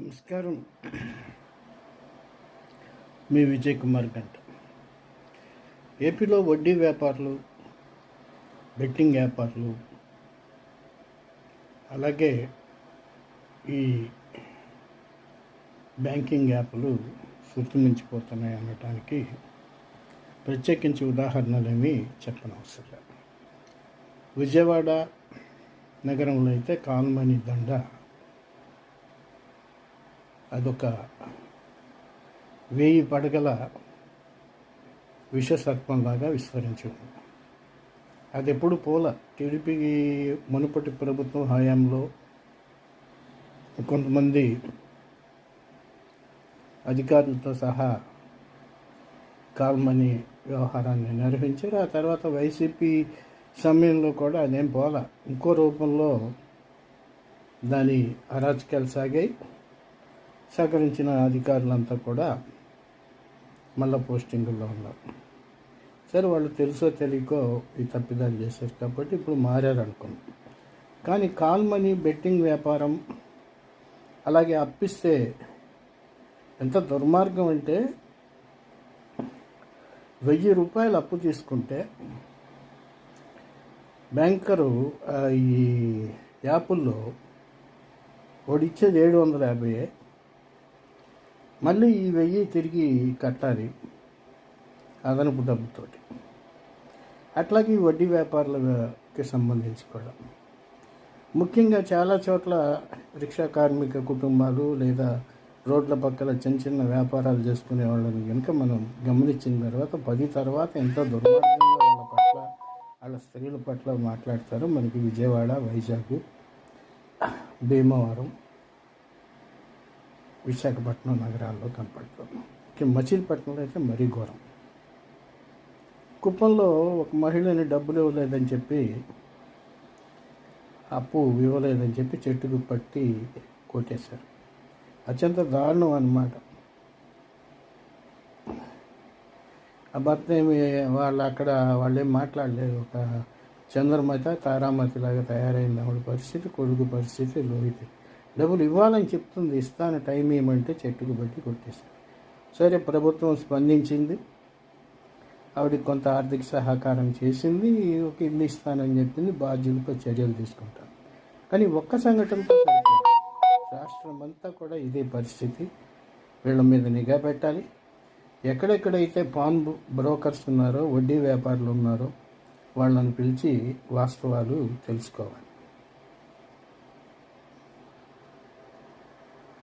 నమస్కారం. మీ విజయ్ కుమార్ గంట ఏపీలో వడ్డీ వ్యాపారులు బెట్టింగ్ వ్యాపారులు అలాగే ఈ బ్యాంకింగ్ యాప్లు శృతిమించిపోతున్నాయి అనటానికి ప్రత్యేకించి ఉదాహరణలేమి చెప్పనవసరం లేదు. విజయవాడ నగరంలో అయితే కాల్మని దండ అదొక వేయి పడగల విష సర్పంలాగా విస్తరించి ఉంది. అది ఎప్పుడు పోల. టీడీపీ మునుపటి ప్రభుత్వం హయాంలో కొంతమంది అధికారులతో సహా కాల్మని వ్యవహారాన్ని నిర్వహించారు. ఆ తర్వాత వైసీపీ సమయంలో కూడా అదేం పోల. ఇంకో రూపంలో దాని అరాచకాలు సాగాయి. సహకరించిన అధికారులంతా కూడా మళ్ళా పోస్టింగుల్లో ఉన్నారు. సరే వాళ్ళు తెలుసో తెలియకో ఈ తప్పిదాలు చేశారు కాబట్టి ఇప్పుడు మారారు అనుకున్నాం కానీ కాల్ మనీ బెట్టింగ్ వ్యాపారం అలాగే అప్పిస్తే ఎంత దుర్మార్గం అంటే వెయ్యి రూపాయలు అప్పు తీసుకుంటే బ్యాంకరు ఈ యాపుల్లో వాడిచ్చేది ఏడు వందల యాభై మళ్ళీ ఈ వెయ్యి తిరిగి కట్టాలి. అదనపు డబ్బుతోటి. అట్లాగే ఈ వడ్డీ వ్యాపారులకి సంబంధించి కూడా. ముఖ్యంగా చాలా చోట్ల రిక్షా కార్మిక కుటుంబాలు లేదా రోడ్ల పక్కల చిన్న చిన్న వ్యాపారాలు చేసుకునే వాళ్ళని కనుక మనం గమనించిన తర్వాత పది తర్వాత ఎంత దుర్మార్గంగా వాళ్ళ పట్ల వాళ్ళ స్త్రీల పట్ల మాట్లాడతారో. మనకి విజయవాడ వైజాగ్ భీమవరం. విశాఖపట్నం నగరాల్లో కనపడుతుంది. మచిలీపట్నంలో అయితే మరీ ఘోరం. కుప్పంలో ఒక మహిళని డబ్బులు ఇవ్వలేదని చెప్పి అప్పు ఇవ్వలేదని చెప్పి చెట్టుకు పట్టి కొట్టేశారు. అత్యంత దారుణం అన్నమాట. ఆ భర్త ఏమి వాళ్ళు అక్కడ వాళ్ళు ఏం మాట్లాడలేదు. ఒక చంద్రమత తారామతి లాగా తయారైంది. ఆవిడ పరిస్థితి కొడుకు పరిస్థితి లోహిత డబ్బులు ఇవ్వాలని చెప్తుంది ఇస్తాను. టైం ఏమంటే చెట్టుకు బట్టి కొట్టేశారు. సరే ప్రభుత్వం స్పందించింది. ఆవిడకి కొంత ఆర్థిక సహకారం చేసింది. ఒక ఇల్లు ఇస్తానని చెప్పింది. బాధ్యులపై చర్యలు తీసుకుంటాను కానీ ఒక్క సంఘటనతో సరిపోదు. రాష్ట్రం అంతా కూడా ఇదే పరిస్థితి. వీళ్ళ మీద నిఘా పెట్టాలి. ఎక్కడెక్కడైతే పాన్ బ్రోకర్స్ ఉన్నారో వడ్డీ వ్యాపారులు ఉన్నారో వాళ్ళని పిలిచి వాస్తవాలు తెలుసుకోవాలి.